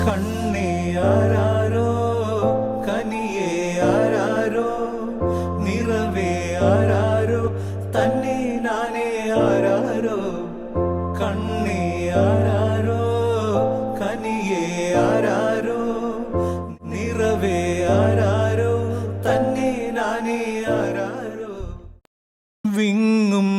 കണ്ണേ ആരാരോ ആരാരോ ആരാരോ ആരാരോ. കണ്ണേ ആരാരോ ആരാരോ ആരാരോ ആരാരോ. വിങ്ങും